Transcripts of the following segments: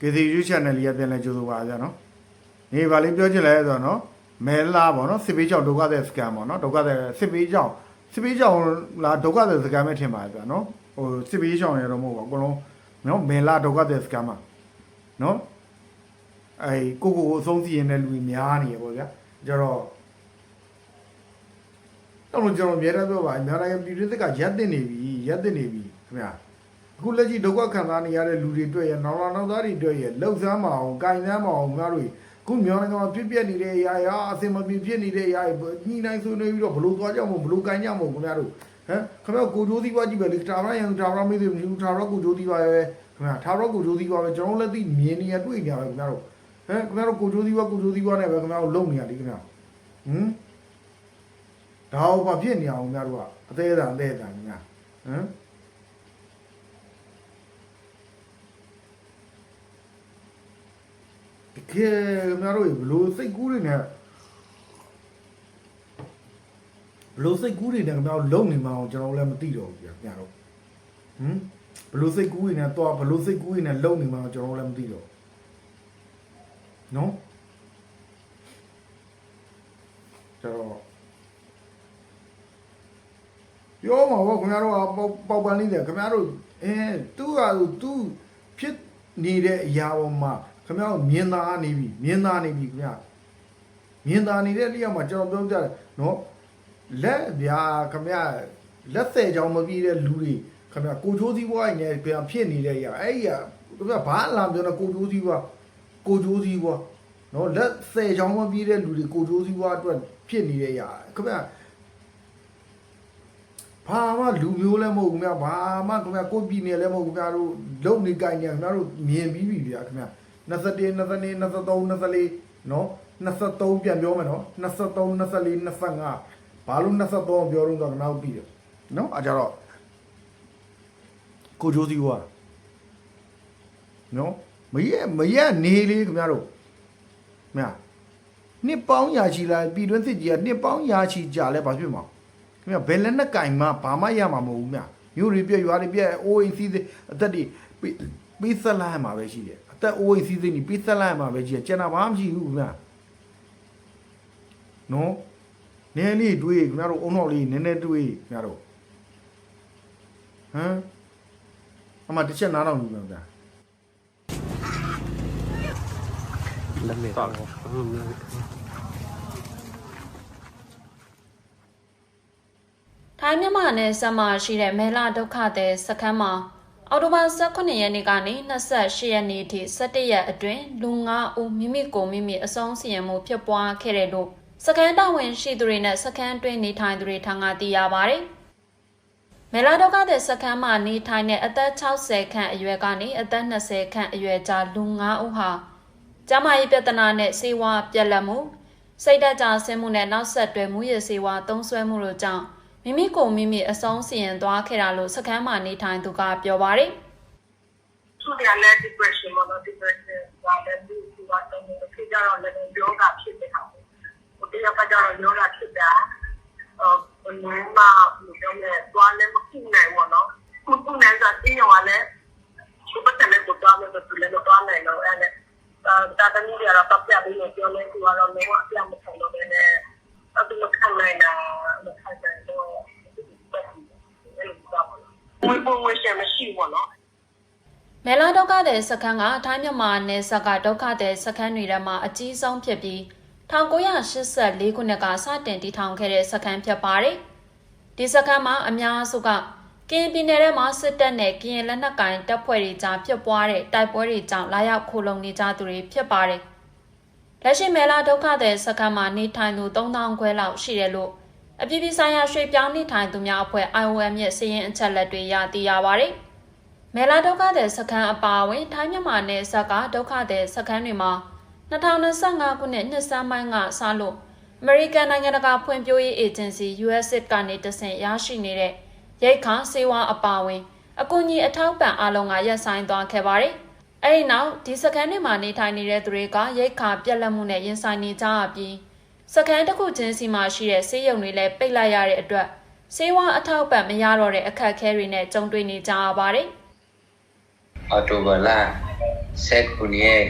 KCU channel လေးကပြန်လဲကြိုးဆိုပါကြနော်နေပါလေးပြောချင်လဲဆိုတော့နော်မဲလာပေါ့နော်စစ်ပေးကြောင့်ဒုက္ခတဲ့ scam ပေါ့နော်ဒုက္ခတဲ့စစ်ပေးကြောင့်စစ်ပေးကြောင့်လာဒုက္ခတဲ့ scam ပဲထင်ပါဗျာနော်ဟိုစစ်ပေးကြောင့်ရတော့မဟုတ်ပါဘူးအကုန်လုံးနော်မဲလာဒုက္ခတဲ့ scam ပါနော်အဲကိုကိုကိုအဆုံးစီရင်တဲ့လူကြီးများနေရပေါ့ဗျာကြတော့တော့ကျွန်တော်အများအားပြောပါအများအားပြည်တွင်းသက်ကရက်တင်နေပြီရက်တင်နေပြီခင်ဗျာ အခုလက်ရှိဒုက္ခခံစားနေရတဲ့လူတွေတွေ့ရနောက်လာနောက်သားတွေတွေ့ရလှုပ်ရှားမအောင်၊ကင်ဆန်းမအောင်ငါတို့ခုမြန်မာနိုင်ငံမှာဖြစ်ပျက်နေတဲ့အရာရာအစင်မပြေဖြစ်နေတဲ့အရာတွေညှိနှိုင်းဆွေးနွေးပြီးတော့ဘလို့သွားကြမလို့ဘလို့ကင်ကြမလို့ခင်ဗျားတို့ဟမ်ခင်ဗျားကိုကြိုးသီးပွားကြည့်ပဲလေတာရရန်တာရမေးသေးဘူးတာရကိုကြိုးသီးပွားပဲခင်ဗျာတာရကိုကြိုးသီးပွားပဲကျွန်တော်လက်သိမြင်နေရတွေ့နေရပဲခင်ဗျားတို့ဟမ်ခင်ဗျားတို့ကိုကြိုးသီးပွားကိုကြိုးသီးပွားနဲ့ပဲခင်ဗျားတို့လုံနေရလေခင်ဗျာဟမ်ဒါဟုတ်ပါဖြစ်နေအောင်ခင်ဗျားတို့ကအသေးအံအသေးအံခင်ဗျာဟမ် ကယ်ခင်ဗျားတို့ဘလို့စိတ်ကူးတွေနဲ့ဘလို့စိတ်ကူးတွေနဲ့ခင်ဗျားတို့လုံနေမအောင်ကျွန်တော်လည်းမသိတော့ဘူးခင်ဗျားတို့ဟမ်ဘလို့စိတ်ကူးတွေနဲ့တော့ဘလို့စိတ်ကူးတွေနဲ့လုံနေမအောင်ကျွန်တော်လည်းမသိတော့နော်ကျတော့ပြောမှာပေါ့ခင်ဗျားတို့ကပေါက်ပေါက်ပန်းလေးတယ်ခင်ဗျားတို့အဲသူ့ဟာသူ့ဖြစ်နေတဲ့အရာပေါ်မှာ ခင်ဗျားတို့မြင်သာနေပြီမြင်သာနေပြီခင်ဗျာမြင်သာနေတဲ့နေရာမှာကျွန်တော်ပြောပြတယ်နော်လက်ဗျာခင်ဗျာလက်သေးကြောင်မပြီးတဲ့လူတွေခင်ဗျာကိုချိုးစည်းဘွားရင်းနဲ့ပြန်ဖြစ်နေတဲ့အရာအဲ့ဒီကခင်ဗျာဘာအလာပြောနေကိုချိုးစည်းဘွားကိုချိုးစည်းဘွားနော်လက်သေးကြောင်မပြီးတဲ့လူတွေကိုချိုးစည်းဘွားအတွက်ဖြစ်နေတဲ့အရာခင်ဗျာဘာမှလူမျိုးလည်းမဟုတ်ဘူးခင်ဗျာဘာမှခင်ဗျာကိုပြည်နယ်လည်းမဟုတ်ဘူးခင်ဗျာတို့လုံနေကြိုင်နေခင်ဗျာတို့မြင်ပြီးပြီဗျာခင်ဗျာ 21 22 23 24နော်23ပြန်ပြောမယ်နော်23 24 25ဘာလို့23ပြောတော့တော့နောက်ပြီးတယ်နော်အကြတော့ကိုဂျိုးစီဝါနော်မရက်မရက်နေလေခင်ဗျာတို့ခင်ဗျာနှစ်ပေါင်းရာချီလာပြည်တွင်းစစ်ကြီးကနှစ်ပေါင်းရာချီကြာလဲဘာဖြစ်မှာခင်ဗျဘယ်လက်နဲ့ကင်မှဘာမှရမှာမဟုတ်ဘူးမြမြို့တွေပြက်ရွာတွေပြက်အိုးအိမ်စီးစိအသက်တွေပေးပေးဆက်လာမှာပဲရှိတယ် အသက်အိုးအိမ်စီးစိနေပေးဆက်လာမှာပဲရှိတယ်ကျန်တာဘာမှမရှိဘူးမြနော်နည်းနည်းတွေးခင်ဗျားတို့အုံနောက်လေးနည်းနည်းတွေးခင်ဗျားတို့ဟမ်အမတစ်ချက်နားတော့ယူမယ်ဗျာလက်မဲ့တော့ဟုတ်မယ်ထိုင်းမြန်မာနယ်စပ်မှာရှိတဲ့မဲလာဒုက္ခသည်စခန်းမှာ အော်တိုဘာ18ရက်နေ့ကနေ28ရက်နေ့ထိ17ရက်အတွင်းလူ9ဦးမိမိကိုယ်မိမိအဆုံးစီရင်မှုဖြစ်ပွားခဲ့တယ်လို့စခန်းတာဝန်ရှိသူတွေနဲ့စခန်းတွင်းနေထိုင်သူတွေထံကသိရပါတယ်။မဲလာဒုက္ခသည်စခန်းမှာနေထိုင်တဲ့အသက်60ခန့်အရွယ်ကနေအသက်20ခန့်အရွယ်ကြားလူ9ဦးဟာကျန်းမာရေးပြဿနာနဲ့ဆေးဝါးပြက်လက်မှုစိတ်ဓာတ်ကြဆင်းမှုနဲ့နောက်ဆက်တွဲမှုရဆေးဝါးသုံးစွဲမှုတို့ကြောင့် မိမိကိုယ်မိမိအဆုံးစီရင်သွားခဲ့တာလို့စခန်းမှာနေထိုင်သူကပြောပါတယ်သူကလည်း depression ပေါ့နော် depression ကလည်းသူကတော့ဖြစ်ကြတော့လည်းယောဂဖြစ်နေတာပေါ့ဟိုတယောက်ကကြတော့ယောဂဖြစ်တာအော်ဘယ်မှာဘယ်လိုလဲသွားလည်းမခုနိုင်ဘူးနော်ခုခုနိုင်ဆိုတင်းရောလည်းသူပတ်တယ်လည်းတော့လည်းသူလည်းတော့နိုင်တော့အဲ့နဲ့တာတမီးရတော့ပြပြီးပြောလဲသူကတော့လုံးဝအပြတ်မခံတော့ဘဲနဲ့အဲ့ဒီမခံနိုင်တာမခံနိုင်တော့အဲ့လိုပေါ့ ဝိပုံဝရှင်မရှိဘူးနော်။မဲလာဒုက္ခသည်စခန်းကထိုင်းမြန်မာနယ်စပ်ကဒုက္ခသည်စခန်းတွေထဲမှာအကြီးဆုံးဖြစ်ပြီး1984ခုနှစ်ကစတင်တည်ထောင်ခဲ့တဲ့စခန်းဖြစ်ပါတယ်။ဒီစခန်းမှာအများစုကကရင်ပြည်နယ်ထဲမှာစစ်တပ်နဲ့ကရင်လက်နက်ကိုင်တပ်ဖွဲ့တွေကြားဖြစ်ပွားတဲ့တိုက်ပွဲတွေကြောင့်လာရောက်ခိုလုံနေကြသူတွေဖြစ်ပါတယ်။လက်ရှိမဲလာဒုက္ခသည်စခန်းမှာနေထိုင်သူ3000ခွဲလောက်ရှိတယ်လို့ အပြည်ပြည်ဆိုင်ရာရွှေ့ပြောင်းနေထိုင်သူများအဖွဲ့ IOM ရဲ့စီးရင်အချက်လက်တွေရသိရပါတယ်။မဲလာဒုက္ခသည်စခန်းအပါအဝင်ထိုင်းမြန်မာနယ်စပ်ကဒုက္ခသည်စခန်းတွေမှာ2025ခုနှစ်နှစ်စမ်းပိုင်းကစလို့အမေရိကန်နိုင်ငံတကာဖွံ့ဖြိုးရေးအေဂျင်စီ USAID ကနေတဆင့်ရရှိနေတဲ့ရိတ်ခါစေဝါအပါအဝင် အကူအညီအထောက်ပံ့အားလုံးကရပ်ဆိုင်းသွားခဲ့ပါတယ်။အဲဒီနောက်ဒီစခန်းတွေမှာနေထိုင်နေတဲ့သူတွေကရိတ်ခါပြက်လက်မှုနဲ့ရင်ဆိုင်နေကြရပြီး စခန်းတစ်ခုချင်းစီမှာရှိတဲ့ဆေးရုံတွေလည်းပိတ်လိုက်ရတဲ့အတွက်စေဝါအထောက်ပံ့မရတော့တဲ့အခက်အခဲတွေနဲ့ကြုံတွေ့နေကြရပါတယ်။အော်တိုဘာလဆက်ကူနီရဲ့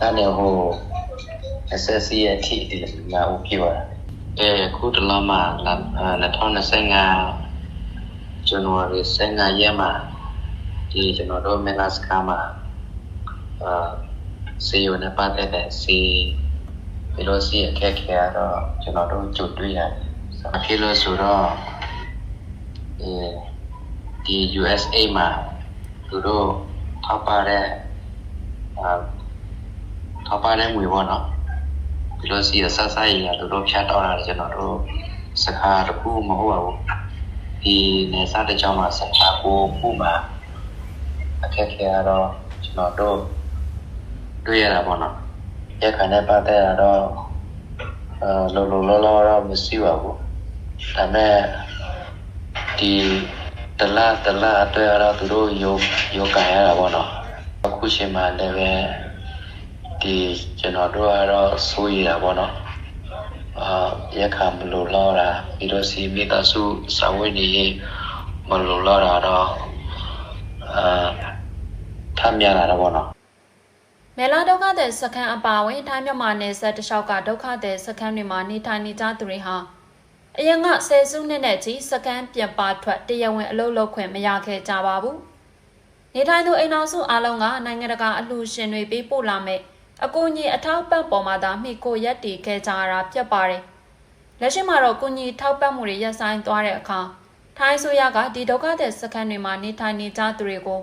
ဒါနဲ့ဟို SSC ရဲ့ထိဒီလာဦးပြပါအဲခုတလမှာ2025ဇန်နဝါရီ15ရက်မှာဒီကျွန်တော်တို့မင်္ဂလာစကားမှာအာစီယိုနဲ့ပတ်သက်တဲ့စီ ဘယ်လိုစီအခက်ခဲတော့ကျွန်တော်တို့ကြုံတွေ့ရတယ်။အဖြစ်လို့ဆိုတော့အဲဒီ USA မှာသူတို့ထောက်ပါတဲ့အာထောက်ပါတဲ့ငွေပေါ့နော်။ဒီလိုစီအဆဆရရသူတို့ဖြတ်တော့တာကျွန်တော်တို့စကားတစ်ခုမဟုတ်ပါဘူး။ဒီနေစားတဲ့ကြောင်းမှာစကားကိုခုမှာအခက်ခဲတော့ကျွန်တော်တို့တွေ့ရတာပေါ့နော်။ ရခိုင်နဲ့ပတ်သက်ရတော့အာလောလောလောလောတော့မရှိပါဘူး။ဒါပေမဲ့ဒီတလားတလားအတွက်တော့သူတို့ယောယောကန်ရတာပေါ့နော်။အခုချိန်မှာလည်းပဲဒီကျွန်တော်တို့ကတော့စိုးရတာပေါ့နော်။အာရခိုင်မလို့လောတာပြီးတော့စီမိသားစုစာဝတ်နေရေးမလို့လောတာတော့အာထမ်းမြလာတာပေါ့နော် မဲလာဒုက္ခသည်စခန်းအပါအဝင်ထိုင်းမြန်မာနယ်စပ်တစ်လျှောက်ကဒုက္ခသည်စခန်းတွေမှာနေထိုင်နေကြသူတွေဟာအရင်ကဆယ်စုနှစ်နဲ့ချီစခန်းပြန်ပါထွက်တရားဝင်အလုပ်လုပ်ခွင့်မရခဲ့ကြပါဘူး။နေထိုင်သူအိမ်တော်စုအားလုံးကနိုင်ငံတကာအလှူရှင်တွေပေးပို့လာမဲ့အကူအညီအထောက်ပံ့ပေါ်မှာသာမိကိုရက်တည်ခဲ့ကြရတာဖြစ်ပါတယ်။လက်ရှိမှာတော့ကူညီထောက်ပံ့မှုတွေရပ်ဆိုင်းသွားတဲ့အခါထိုင်းဆိုရကဒီဒုက္ခသည်စခန်းတွေမှာနေထိုင်နေကြသူတွေကို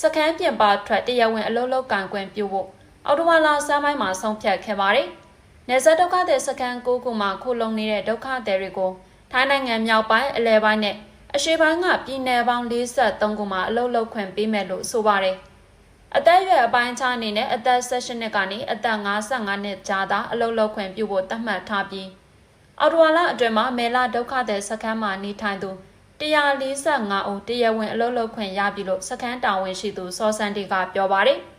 စခန်းပြင်ပထွက်တရားဝင်အလုပ်လုပ်ကံခွင့်ပြုဖို့ အော်တိုဝါလာဆမ်းပိုင်းမှာဆုံးဖြတ်ခဲ့ပါတယ်။နေဆက်ဒုက္ခသည်စခန်းကိုခုမှခိုလုံနေတဲ့ဒုက္ခသည်တွေကိုထိုင်းနိုင်ငံမြောက်ပိုင်းအလဲပိုင်းနဲ့အရှေ့ပိုင်းကပြည်နယ်ပေါင်း43ခုမှာအလုပ်လုပ်ခွင့်ပေးမယ်လို့ဆိုပါတယ်။အသက်အရွယ်အပိုင်းခြားအနေနဲ့အသက်16နှစ်ကနေအသက်55နှစ်ကြားသာအလုပ်လုပ်ခွင့်ပြုဖို့သတ်မှတ်ထားပြီးအော်တိုဝါလာအတွင်းမှာမဲလာဒုက္ခသည်စခန်းမှာနေထိုင်သူ145ဦးတရားဝင်အလုပ်လုပ်ခွင့်ရပြီလို့စခန်းတာဝန်ရှိသူစောစန်တီကပြောပါတယ်။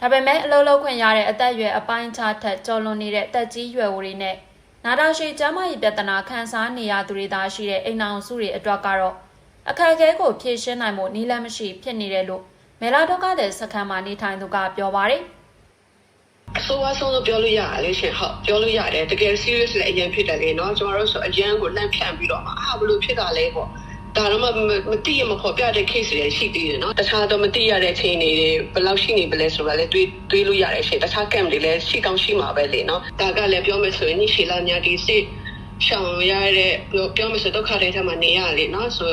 ဒါပေမဲ့အလုပ်လုပ်ခွင့်ရတဲ့အသက်အရွယ်အပိုင်းခြားထက်ကျော်လွန်နေတဲ့တက်ကြီးရွယ်ဝတွေနဲ့နာတာရှည်ကျန်းမာရေးပြဿနာခံစားနေရသူတွေသာရှိတဲ့အိမ်အောင်စုတွေအတွက်ကတော့အခက်အခဲကိုဖြေရှင်းနိုင်ဖို့နည်းလမ်းမရှိဖြစ်နေတယ်လို့မဲလာဒုက္ခသည်စခန်းမှာနေထိုင်သူကပြောပါတယ်။အဆိုးအဆုံးလို့ပြောလို့ရတယ်လေရှင်ဟုတ်ပြောလို့ရတယ်တကယ် serious လည်းအရင်ဖြစ်တယ်လေနော်ကျွန်တော်တို့ဆိုအရင်ကိုလန့်ဖြန့်ပြီးတော့အာဘလို့ဖြစ်တာလဲပေါ့ ဒါတော့မမသိရမခေါ်ပြတဲ့ case တွေရှိသေးတယ်နော်တခြားတော့မသိရတဲ့အခြေအနေတွေဘယ်လောက်ရှိနေပလဲဆိုတာလည်းတွေးတွေးလို့ရတယ်ရှင်တခြား camp တွေလည်းရှိကောင်းရှိမှာပဲလေနော်ဒါကလည်းပြောမယ်ဆိုရင်နိရှိလာများဒီစစ်ရှောင်ရတဲ့ပြောပြောမယ်ဆိုဒုက္ခတွေထဲမှာနေရလေနော်ဆို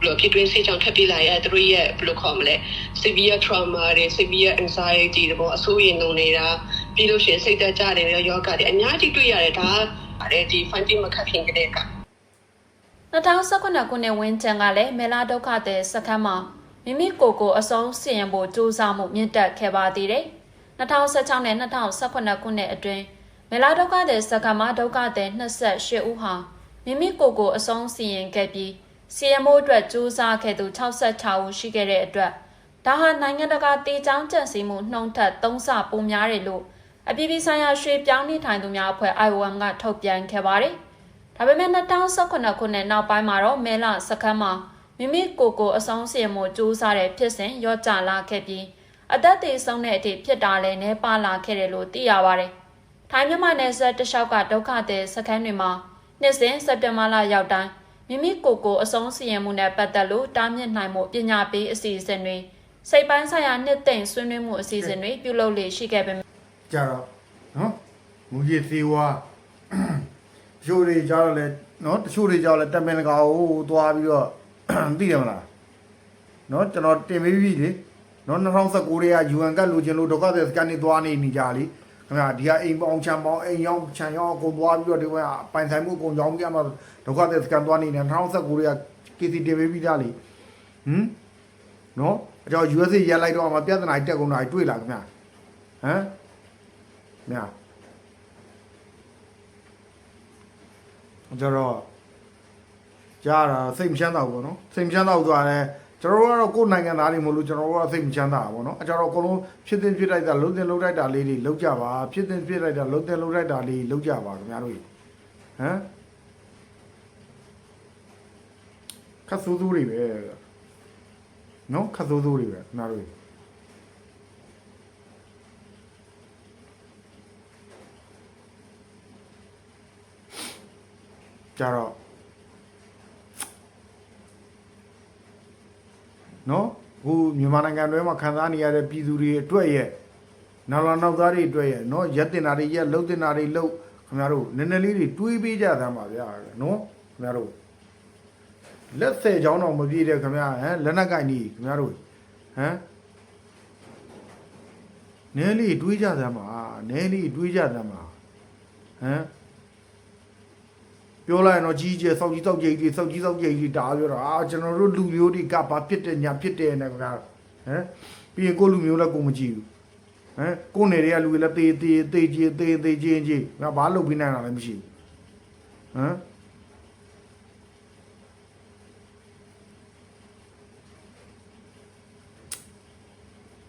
ဘလို့ဖြစ်တွင်းစိတ်ကြောင့်ထပ်ပြေးလာရတဲ့သူတို့ရဲ့ဘယ်လိုခေါ်မလဲ severe trauma တွေ severe anxiety တွေပေါ့အဆိုးရင်လုံနေတာပြီးလို့ရှိရင်စိတ်သက်ကြတယ်ရောယောဂတွေအများကြီးတွေ့ရတယ်ဒါပါတယ်ဒီ funding မခတ်ခင်ကလေးက 2019ခုနှစ်ဝန်းကျင်ကလည်းမေလာဒုက္ခသည်စခန်းမှာမိမိကိုယ်ကိုအဆုံးစီရင်ဖို့ကြိုးစားမှုမြင့်တက်ခဲ့ပါသေးတယ်။2016နဲ့2018ခုနှစ်အတွင်းမေလာဒုက္ခသည်စခန်းမှာဒုက္ခသည်28ဦးဟာမိမိကိုယ်ကိုအဆုံးစီရင်ခဲ့ပြီးစီရင်မှုအတွက်ကြိုးစားခဲ့သူ66ဦးရှိခဲ့တဲ့အတွက်ဒါဟာနိုင်ငံတကာတေချောင်းကျက်စီမှုနှုံထက်၃ဆပိုများတယ်လို့အပြည်ပြည်ဆိုင်ရာရွှေပြောင်းနေထိုင်သူများအဖွဲ့ IOM ကထုတ်ပြန်ခဲ့ပါတယ်။ ဒါပေမဲ့2018ခုနှစ်နောက်ပိုင်းမှာတော့မဲလစခန်းမှာမိမိကိုယ်ကိုအဆုံးစီရင်မှုစူးစမ်းတဲ့ဖြစ်စဉ်ရော့ကျလာခဲ့ပြီးအသက်သေဆုံးတဲ့အထိဖြစ်တာလည်းနှဲပါလာခဲ့တယ်လို့သိရပါတယ်။ထိုင်းမြန်မာနယ်စပ်တလျှောက်ကဒုက္ခသည်စခန်းတွေမှာနှစ်စဉ်စက်တင်ဘာလရောက်တိုင်းမိမိကိုယ်ကိုအဆုံးစီရင်မှုနဲ့ပတ်သက်လို့တားမြစ်နိုင်မှုပညာပေးအစီအစဉ်တွေစိတ်ပိုင်းဆိုင်ရာနှစ်သိမ့်ဆွေးနွေးမှုအစီအစဉ်တွေပြုလုပ်လေရှိခဲ့ပေမဲ့ကြတော့နော်မူကြီးသေးဝါတ ချို့တွေကြတော့လဲနော်တချို့တွေကြတော့လဲတမင်တကာကိုသွားပြီးတော့သိတယ်မလားနော်ကျွန်တော်တင်ပေးပြီလေနော်2019ရေက UN ကလိုချင်လို့ဒုက္ခသည်စကန်နေသွားနေနေကြလေခင်ဗျာဒီကအိမ်ပေါင်းချမ်းပေါင်းအိမ်ရောက်ချမ်းရောက်အကုန်သွားပြီးတော့ဒီကပိုင်ဆိုင်မှုအကုန်ကြောင်းပြမှာဒုက္ခသည်စကန်သွားနေတယ်2019ရေက KC တင်ပေးပြီးသားလေဟမ်နော်အကြော USA ရက်လိုက်တော့မှပြဿနာတက်ကုန်တာတွေ့လာခင်ဗျာဟမ်မြာ ကျတော့ကြားတာစိတ်မချမ်းသာဘူးပေါ့နော်စိတ်မချမ်းသာဘူးဆိုတာလည်းကျွန်တော်တို့ကတော့ကိုယ်နိုင်ငံသားတွေမဟုတ်လို့ကျွန်တော်တို့ကစိတ်မချမ်းသာဘူးပေါ့နော်အကြတော့အကုန်လုံးဖြစ်တင်ဖြစ်လိုက်တာလုံးတင်လုံးလိုက်တာလေးတွေလုံးကြပါဖြစ်တင်ဖြစ်လိုက်တာလုံးတင်လုံးလိုက်တာလေးလုံးကြပါခင်ဗျားတို့ဟမ်ခတ်ဆိုးဆိုးတွေပဲနော်ခတ်ဆိုးဆိုးတွေပဲခင်ဗျားတို့ ကြတော့နော်ဟိုမြန်မာနိုင်ငံတွင်းမှာခံစားနေရတဲ့ပြည်သူတွေအတွက်ရဲ့နောက်လာနောက်သားတွေအတွက်ရဲ့နော်ရက်တင်တာတွေရက်လှုပ်တင်တာတွေလှုပ်ခင်ဗျားတို့နည်းနည်းလေးတွေတွေးပေးကြသမ်းပါဗျာနော်ခင်ဗျားတို့လက်ဆယ်ချောင်းတော့မပြည့်တဲ့ခင်ဗျာဟမ်လက်နက်ကင်ကြီးခင်ဗျားတို့ဟမ်နည်းလေးတွေးကြသမ်းပါနည်းလေးတွေးကြသမ်းပါဟမ် ပြောလိုက်ရင်တော့ကြီးကျယ်စောက်ကြီးစောက်ကြီးကြီးစောက်ကြီးစောက်ကြီးကြီးဒါပြောတော့အာကျွန်တော်တို့လူမျိုးတွေကဘာဖြစ်တယ်ညာဖြစ်တယ်နဲ့ခင်ဗျာဟမ်ပြီးရင်ကိုယ့်လူမျိုးလည်းကိုယ်မကြည့်ဘူးဟမ်ကိုယ်နယ်တွေကလူတွေလည်းတေးတေးတေးကြီးတေးတေးကြီးကြီးငါဘာလုပ်ပြီးနိုင်တာလည်းမရှိဘူးဟမ်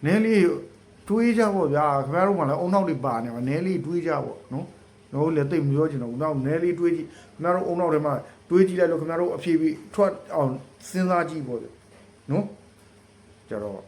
နဲလေးတွေးကြပေါ့ဗျာခင်ဗျားတို့ကလည်းအုံနောက်တွေပါနေမှာနဲလေးတွေးကြပေါ့နော် တို့လည်းတိတ်မပြောချင်တော့ဘူးနောက်နဲလေးတွေးကြည့်ခင်ဗျားတို့အုံနောက်ထဲမှာတွေးကြည့်လိုက်လို့ခင်ဗျားတို့အဖြေပြီးထွက်အောင်စဉ်းစားကြည့်ပေါ့ဗျနော်ကြတော့